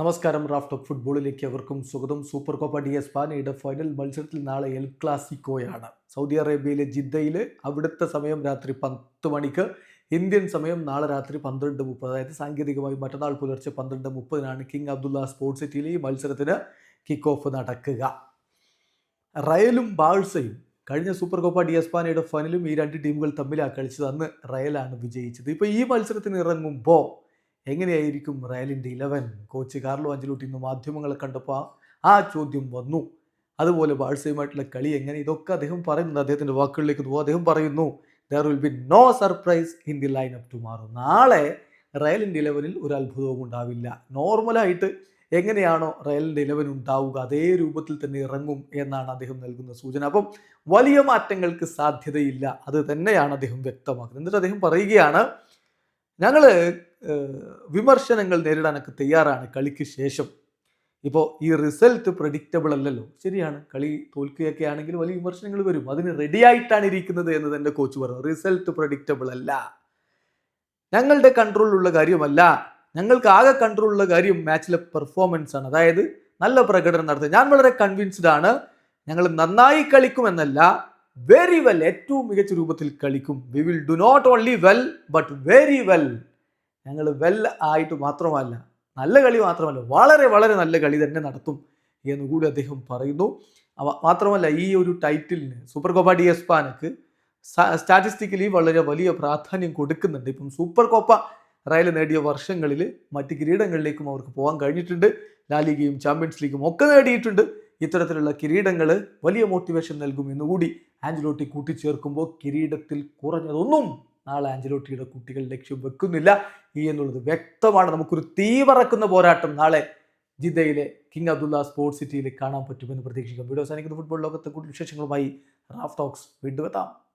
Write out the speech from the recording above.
നമസ്കാരം raft of ഫുട്ബോളിലേക്ക് അവർക്കും സ്വാഗതം. സൂപ്പർ കോപ്പ ഡി എസ്പാനയുടെ ഫൈനൽ മത്സരത്തിൽ നാളെ എൽ ക്ലാസിക്കോയാണ്. സൗദി അറേബ്യയിലെ ജിദ്ദയിൽ അവിടുത്തെ സമയം രാത്രി പത്ത് മണിക്ക് ഇന്ത്യൻ സമയം നാളെ രാത്രി പന്ത്രണ്ട് മുപ്പത്. അതായത് സാങ്കേതികമായി മറ്റന്നാൾ പുലർച്ചെ പന്ത്രണ്ട് മുപ്പതിനാണ് കിങ് അബ്ദുള്ള സ്പോർട്സ് സിറ്റിയിലെ ഈ മത്സരത്തിന് കിക്ക് ഓഫ് നടക്കുക. റയലും ബാഴ്സയും കഴിഞ്ഞ സൂപ്പർ കോപ്പ ഡി എസ്പാനയുടെ ഫൈനലും ഈ രണ്ട് ടീമുകൾ തമ്മിലാണ് കളിച്ചത്. അന്ന് റയലാണ് വിജയിച്ചത്. ഇപ്പോൾ ഈ മത്സരത്തിന് ഇറങ്ങുമ്പോൾ എങ്ങനെയായിരിക്കും റയലിന്റെ ഇലവൻ കോച്ച് കാർലോ അഞ്ചലോട്ടി ഇന്ന് മാധ്യമങ്ങളെ കണ്ടപ്പോൾ ആ- ചോദ്യം വന്നു. അതുപോലെ ബാഴ്സയുമായിട്ടുള്ള കളി എങ്ങനെ? ഇതൊക്കെ അദ്ദേഹം പറയുന്നുണ്ട്. അദ്ദേഹത്തിന്റെ വാക്കുകളിലേക്ക് പോകും അദ്ദേഹം പറയുന്നു there will be no surprise in the line up tomorrow നാളെ റയലിന്റെ ഇലവനിൽ ഒരു അത്ഭുതവും ഉണ്ടാവില്ല. നോർമലായിട്ട് എങ്ങനെയാണോ റയലിന്റെ ഇലവൻ ഉണ്ടാവുക അതേ രൂപത്തിൽ തന്നെ ഇറങ്ങും എന്നാണ് അദ്ദേഹം നൽകുന്ന സൂചന. അപ്പം വലിയ മാറ്റങ്ങൾക്ക് സാധ്യതയില്ല. അത് തന്നെയാണ് അദ്ദേഹം വ്യക്തമാക്കുന്നത്. എന്നിട്ട് അദ്ദേഹം പറയുകയാണ് ഞങ്ങൾ വിമർശനങ്ങൾ നേരിടാനൊക്കെ തയ്യാറാണ് കളിക്ക് ശേഷം. ഇപ്പോൾ ഈ റിസൾട്ട് പ്രഡിക്റ്റബിൾ അല്ലല്ലോ. ശരിയാണ് കളി തോൽക്കുകയൊക്കെ ആണെങ്കിൽ വലിയ വിമർശനങ്ങൾ വരും. അതിന് റെഡിയായിട്ടാണ് ഇരിക്കുന്നത് എന്ന് തന്നെ കോച്ച് പറഞ്ഞു റിസൾട്ട് പ്രഡിക്റ്റബിൾ അല്ല. ഞങ്ങളുടെ കൺട്രോളിലുള്ള കാര്യമല്ല. ഞങ്ങൾക്ക് ആകെ കൺട്രോളിലുള്ള കാര്യം മാച്ചിലെ പെർഫോമൻസ് ആണ്. അതായത് നല്ല പ്രകടനം നടത്തുക. ഞാൻ വളരെ കൺവിൻസ്ഡ് ആണ്. ഞങ്ങൾ നന്നായി കളിക്കുമെന്നല്ല വെരി വെൽ ഏറ്റവും മികച്ച രൂപത്തിൽ കളിക്കും. We will do not only well but very well ഞങ്ങൾ വെൽ ആയിട്ട് മാത്രമല്ല നല്ല കളി മാത്രമല്ല വളരെ വളരെ നല്ല കളി തന്നെ നടത്തും എന്ന് കൂടി അദ്ദേഹം പറയുന്നു. മാത്രമല്ല ഈ ഒരു ടൈറ്റിലിന് സൂപ്പർ കോപ്പ ഡി എസ്പാനക്ക് സ്റ്റാറ്റിസ്റ്റിക്കലി വളരെ വലിയ പ്രാധാന്യം കൊടുക്കുന്നുണ്ട്. ഇപ്പം സൂപ്പർ കോപ്പ റയൽ നേടിയ വർഷങ്ങളിൽ മറ്റ് കിരീടങ്ങളിലേക്കും അവർക്ക് പോകാൻ കഴിഞ്ഞിട്ടുണ്ട്. ലാലിഗയും ചാമ്പ്യൻസ് ലീഗും ഒക്കെ നേടിയിട്ടുണ്ട്. ഇത്തരത്തിലുള്ള കിരീടങ്ങൾ വലിയ മോട്ടിവേഷൻ നൽകും എന്നുകൂടി ആഞ്ചലോട്ടി കൂട്ടിച്ചേർക്കുമ്പോൾ കിരീടത്തിൽ കുറഞ്ഞതൊന്നും നാളെ ആഞ്ചലോട്ടിയുടെ കുട്ടികൾ ലക്ഷ്യം വെക്കുന്നില്ല. എന്നുള്ളത് വ്യക്തമാണ്. നമുക്കൊരു തീവറക്കുന്ന പോരാട്ടം നാളെ ജിദ്ദയിലെ കിങ് അബ്ദുള്ള സ്പോർട്സ് സിറ്റിയിൽ കാണാൻ പറ്റുമെന്ന് പ്രതീക്ഷിക്കാം വീഡിയോ സാധിക്കുന്ന ഫുട്ബോൾ ലോകത്തെ കൂടുതൽ വിശേഷങ്ങളുമായി റാഫ് ടോക്സ് വീണ്ടും എത്താം.